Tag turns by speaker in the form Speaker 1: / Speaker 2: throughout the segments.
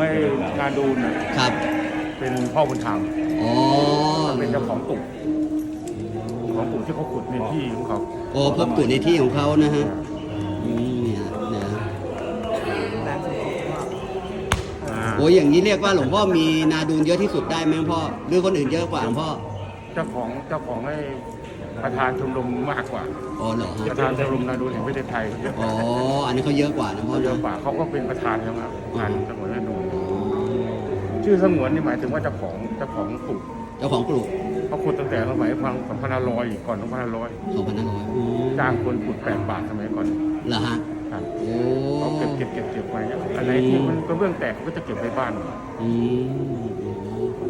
Speaker 1: ไอ้นาดูนน่ะ
Speaker 2: ครับ
Speaker 1: เป็นพ่อบุญธรรม
Speaker 2: อ๋อ
Speaker 1: เป็นเจ้าของตุ่ของตุ่ที่เขาขุดในที่ของเขา
Speaker 2: โอ้พบตุ่ในที่ของเขานะฮะอืมเนี่ยนะ
Speaker 1: อ่า
Speaker 2: โอ้ยอย่างนี้เรียกว่าหลวงพ่อมีนาดูนเยอะที่สุดได้ไหมหลวงพ่อ หรือคนอื่นเยอะกว่าหลวงพ่อ
Speaker 1: เจ้าของเจ้าของไอ้ประธานชมรมมากกว่า
Speaker 2: อ๋อเหรอ
Speaker 1: ป
Speaker 2: ฮะ
Speaker 1: ระธานชมรมนาดูนแห่งประเทศไทยเยอะ
Speaker 2: อ๋อ อันนี้เขาเยอะกว่านะพ่อ
Speaker 1: เย
Speaker 2: เน
Speaker 1: อะ
Speaker 2: อะ
Speaker 1: กว่าเขาก็เป็นประธานใช่ไหมประธานสงวนนาดูน ชื่อสงวนนี่หมายถึงว่าเจ้าของเจ้าของตุ่
Speaker 2: เจ้าของปลูก
Speaker 1: เขาขุดตั้งแต่สมัยพันสองพันห้าร้อยก่อนสองพันห้าร้อย
Speaker 2: สองพันห้าร้อย
Speaker 1: จ้างคนขุดแปดบาทสมัยก่อน
Speaker 2: เหรอฮะ
Speaker 1: ครับ
Speaker 2: โอ้
Speaker 1: เขาเก็บเก็บเก็บเก็บไว้อะไรที่มันกระเบื้องแตกเขาก็จะเก็บไว้บ้าน
Speaker 2: อืม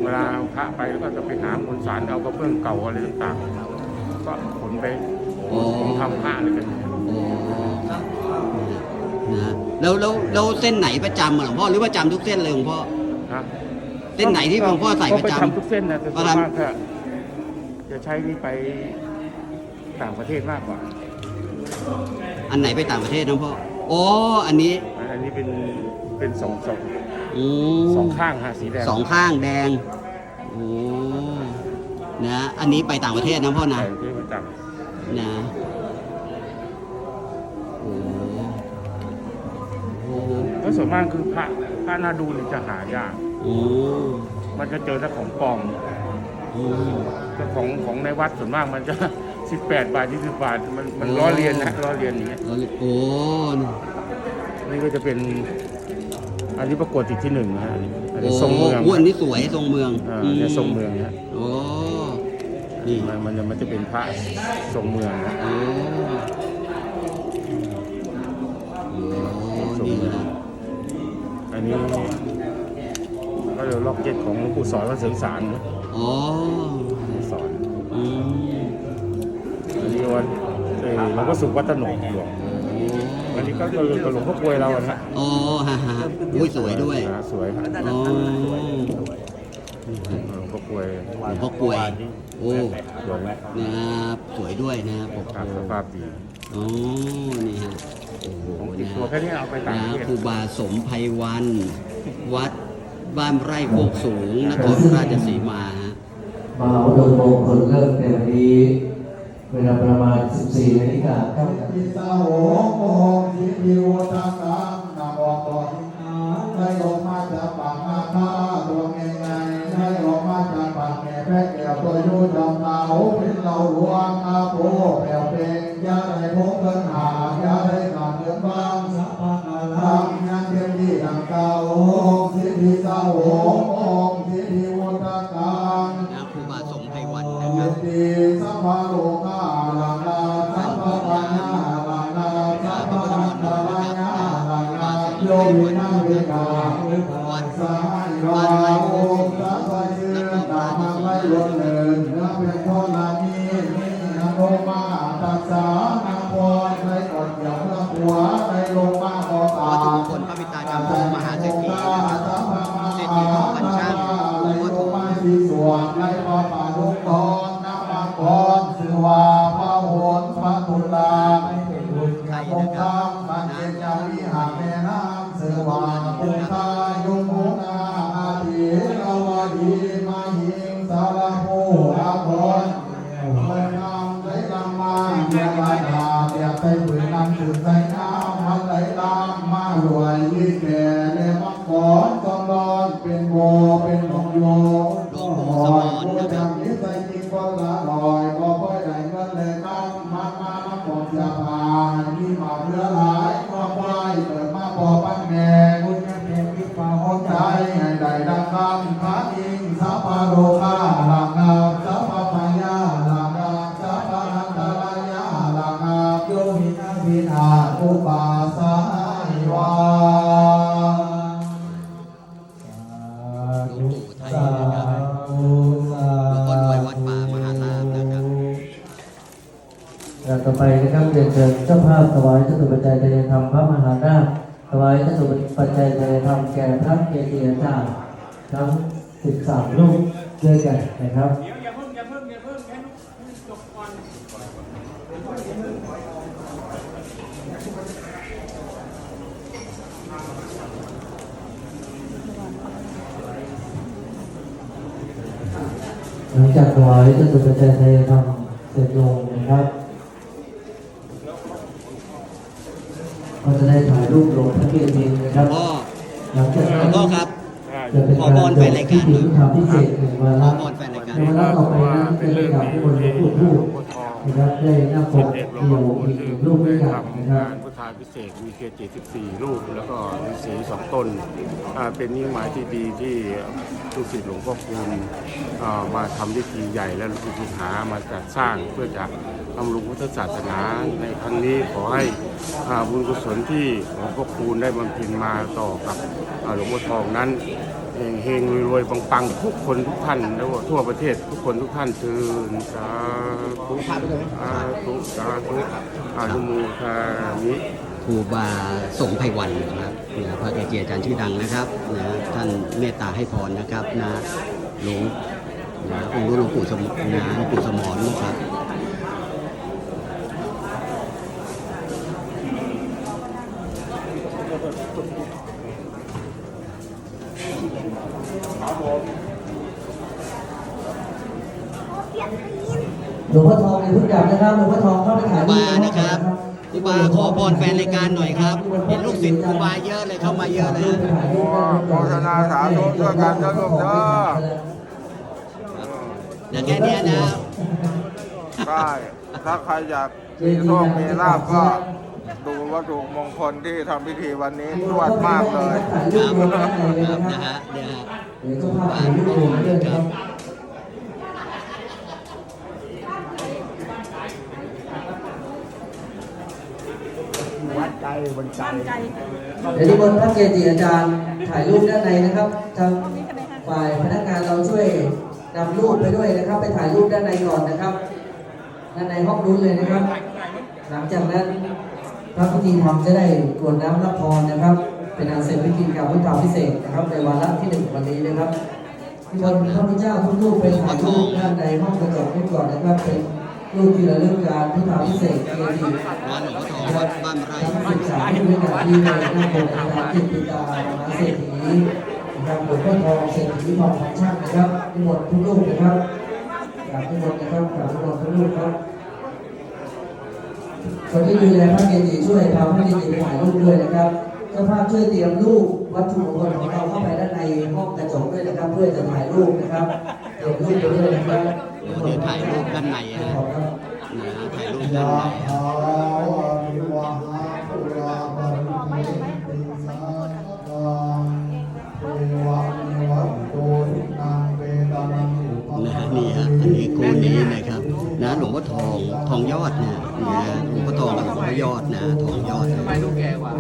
Speaker 1: เวลาพระไปแล้วก็จะไปหามวลสารเอากระเบื้องเก่าอะไรต่างๆก็ขนไปผมทำผ้าอะไรกันเนี่ย
Speaker 2: โอ้นะแล้วแล้วแล้วเส้นไหนประจำอะหลวงพ่อหรือว่าจำทุกเส้นเลยหลวงพ่อ
Speaker 1: นะ
Speaker 2: เส้นไหนที่หลวงพ่อใส่ประจำ
Speaker 1: ก็ไปทำทุกเส้นนะแต่ส่วน
Speaker 2: ก็ทำ
Speaker 1: มากก็จะใช้นี่ไปต่างประเทศมากกว่า
Speaker 2: อันไหนไปต่างประเทศหลวงพ่ออ๋ออันนี้
Speaker 1: อันนี้เป็นเป็นสองสอง
Speaker 2: อืม
Speaker 1: สองข้างฮะสีแดง
Speaker 2: สองข้างแดงโอ้นะอันนี้ไปต่างประเทศนะพ่อนะ
Speaker 1: ใส่ที่ประจ
Speaker 2: นะโอ้โอ้ำ
Speaker 1: แล้วส่วนมากคือพระพระนาดูนี่จะหายาก
Speaker 2: โอ้
Speaker 1: มันจะเจอแต่ของปลอม
Speaker 2: โอ้
Speaker 1: แต่ของของในวัดส่วนมากมันจะ 18 บาท 20 บาท มันมันล้อเลียนนะล้อเลียนอย่างเงี้ย
Speaker 2: เอาเลยโอ้
Speaker 1: นี่ก็จะเป็น อันนี้ประกวดติดที่หนึ่งนะฮะอันนี้อัน
Speaker 2: โอ้
Speaker 1: นี้ทรงเมือง
Speaker 2: โอ้อันนี้สวยทรงเมือง
Speaker 1: อ่าเนี่ยทรงเมืองเนี่ย
Speaker 2: โอ้นี่
Speaker 1: มันมันจะมันจะเป็นพระทรงเมืองนะ
Speaker 2: โอ้โอ้นี่นะ
Speaker 1: อันนี้ ก็เรียกล็อกเก็ตของหลวงปู่สอนวัดเสริงสารนะ
Speaker 2: อ๋อ
Speaker 1: หลวงปู่สอน
Speaker 2: อืม
Speaker 1: อันนี้วันเอ่อหลวงพ่อสุขวัดตะหนกหลวงอันนี้ก็คือกับหลวงพ่อกลวยเราอะนะ
Speaker 2: โอ้ฮ่าฮ่าอุ้ยสวยด้วย
Speaker 1: อ่าสวยครับ
Speaker 2: อ๋อ
Speaker 1: หลวงพ่อกลวย
Speaker 2: หลวงพ่อกลวยโอ้
Speaker 1: สวยไหม
Speaker 2: นะครับสวยด้วยนะครับปก
Speaker 1: ครับสภาพดี
Speaker 2: โอ้นี่ฮะโอ้โห
Speaker 1: ผมติด
Speaker 2: นะ
Speaker 1: ตัวแค่นี้เอาไปต่าง
Speaker 2: นะ
Speaker 1: ประเทศ
Speaker 2: ครูบาสมไพวัน วัด บ้านไร่โคกสูงนครราชสีมาฮะ
Speaker 3: มาอุดมมงคลเลิกในวันนี้ เวลาประมาณ 14นาฬิกาครับ
Speaker 4: ทิตาโหโมทิพิวตาสังนาบอกก่อหินาได้ออกมาจากปากนาคาตัวเงยไงได้ออกมาจากปากแง่แพะแก้วตัวยูดำหนาวเป็นเหล่าหลวงอาโปแผ่วเป็นยาได้พงเงินหายาได้ขาดเดือนบ้างสัพพะนาลัง มิ
Speaker 2: นา
Speaker 4: เวกาวันสายราวสัพยืนตามาไม่ลดเลินเนื้อเป็นทอนามีนิอนุมาตัสสานาพรในกอดเหยียบละหัวในลงมาขอตา
Speaker 2: วัตถุมงคลพระบิดาจารย์พงมหาเศรษฐี
Speaker 4: ปุถทายุมุนาอาทิราวดีมาหิงสารภูอาภรณ์เมื่อนำไหลามาเมื่อไหลตาเรียกไปผืนนำถึงใจน้ำมันไหลตามมารวยยิ่งแก่เรียมังกรกองรอนเป็นโบเป็นองโย
Speaker 2: หลวงปู่สมรนะครับ
Speaker 4: นิสัยจริงคนละลอยก็ค่อยได้เงินเลยตั้งมามามาปอบยาพานที่มาเรือลาย ต่อ
Speaker 2: ไปนะครับ
Speaker 3: เรียนเชิญเจ้าภาพถวายจตุปัจจัยทายธรรมพระมหาราชถวายจตุปัจจัยทายธรรมแก่พระเกจิอาจารย์ทั้ง13รูปด้วยกันนะครับ
Speaker 5: ถ
Speaker 3: ลังจากถวายจตุปัจจัยไทยธรรมเสร็จลงนะครับ ก็จะได้ถ่ายรูปลงพระเกจินะครับ
Speaker 2: พ่อ
Speaker 3: หลังจาก
Speaker 2: หล
Speaker 3: นั้
Speaker 2: วนงพ่อครับ
Speaker 3: จะเป็น
Speaker 2: ขอ
Speaker 3: การ
Speaker 2: พรแฟนรายการหน่อย
Speaker 3: ทำพิเศษหนึ่งวา
Speaker 2: ขอ
Speaker 3: ระ
Speaker 2: พรแฟนรายการ
Speaker 3: ในวาระต่อไปนั้นจะเป็นการที่คนพูดพูดนะครับได้หน้าปก
Speaker 1: เด็กหลวง
Speaker 3: เดีย
Speaker 1: พ่อ
Speaker 3: ว
Speaker 1: คูณ
Speaker 3: อีก
Speaker 1: ซึ่ง
Speaker 3: รูปด้วย
Speaker 1: ได้
Speaker 3: กัน
Speaker 1: ทำ
Speaker 3: นะครั
Speaker 1: งา
Speaker 3: บ
Speaker 1: นพุทธาพิเศษกมีเกจิ14รูปแล้วก็ฤาษีสองต้น เป็นนิมิตหมายที่ดีที่ลูกศิษย์หลวงพ่อคูณมาทำพิธีใหญ่และลูกศิษย์ลูกหามาจัดสร้างเพื่อจะบำรุงพุทธศาสนาในครั้งนี้ขอให้บุญกุศลที่หลวงพ่อคูณได้บำเพ็ญมาต่อกับหลวงพ่อทองนั้น เฮงๆรวยๆปังๆทุกคนทุกท่านแล้วก็ทั่วประเทศทุกคนทุกท่านเชิญสาธุสาธุสาธุอานุโมทามิ
Speaker 2: ครูบาสงไพวันนะครับนะพระเกจิอาจารย์ชื่อดังนะครับนะท่านเมตตาให้พรนะครับนะหลวงนะองค์หลวงปู่สมนะหลวงปู่สมรนะครับ
Speaker 3: หลวงพ่อทองในทุกอย่างนะครับหลวงพ่อทองเข้าไปถ่ายรูป
Speaker 2: ครูบานะครับครูบาขอพรแฟนรายการหน่อยครับ เห็นลูกศิษย์ครูบาเยอะเลยเข้ามาเยอะเลยฮะ
Speaker 1: โมทนาสาธุด้วยกันเด้อลูกเด้อ
Speaker 2: เดี๋ยวแค่เนี้ยนะ
Speaker 4: ได้ถ้าใครอยากมีโชคมีลาบก็ดูวัตถุมงคลที่ทำพิธีวันนี้ตรวจมากเลย
Speaker 3: ถ่ายรูปลงด้านในเลย
Speaker 2: ครับ
Speaker 3: นะ
Speaker 2: นะ
Speaker 3: ครั
Speaker 2: ฮะ
Speaker 3: บ
Speaker 2: เนี่ยฮะ
Speaker 3: เดี๋ยวเจ้าภาพถ่ายรูปรวมด้วยนะครับ
Speaker 4: วัดใจวันใจ
Speaker 3: เดี๋ยวนิมนพระเกจิอาจารย์ถ่ายรูปด้านในนะครับทางฝ่ายพนักงานเราช่วยนำรูปไปด้วยนะครับ ไปถ่ายรูปด้านในก่อนนะครับ ด้านในห้องนู้นเลยนะครับ หลังจากนั้นพระพิธีธรรมจะได้กรวดน้ำรับพรนะครับ เป็นอันเสร็จพิธีกรรพุทธาพิเศษนะครับ ในวาระที่หนึ่งวันนี้นะครับนิมนพระพุทธเจ้าทุกรูปไปถ่ายรูปด้านในห้องกระจกนี้ก่อนนะครับเป็น รูปที่ระลึกการพุทธาพิเศษกเกจิ
Speaker 2: งานหลวงพ่อทองวัดบ้านไร่
Speaker 3: ทั้งสิบสามที่ด้วยกันที่ในหน้าโบสถ์อานจิตติกามหาเศรษฐีนะครับหลวงพ่อทองเศรษฐีทองของช่างนะครับนิมนต์ทุกรูปนะครับกราบนิมนต์นะครับกราบนิมนต์ทุกรูปครับคนที่ดูแลพระเกจิช่วยทำให้เกจิถ่ายรูปด้วยนะครับเจ้าภาพช่วยเตรียมรูปวัตถุมงคลของเราเข้าไปด้านในห้องกระจกด้วยนะครับ เพื่อจะถ่ายรูปนะครับเตรียมรูปไปด้วยนะครับ
Speaker 2: เดี๋ยวถ่ายรูปด้านในฮะนะถ่ายรูปด้านใน
Speaker 6: นะ
Speaker 2: ฮะนี่ฮะอันนี้คู่นี้นะครับนะหลวงพ่อทองทองยอดเนี่ยนะหลวงพ่อทองกับหลวงพ่อยอดนะทองยอดนะ
Speaker 4: ลูกแก่กว่า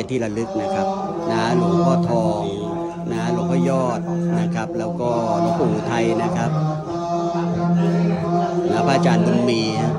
Speaker 2: เป็นที่ระลึกนะครับนะหลวงพ่อทองนะหลวงพ่อยอดนะครับ แล้วก็หลวงปู่ไทยนะครับนะพระอาจารย์บุญมีฮะ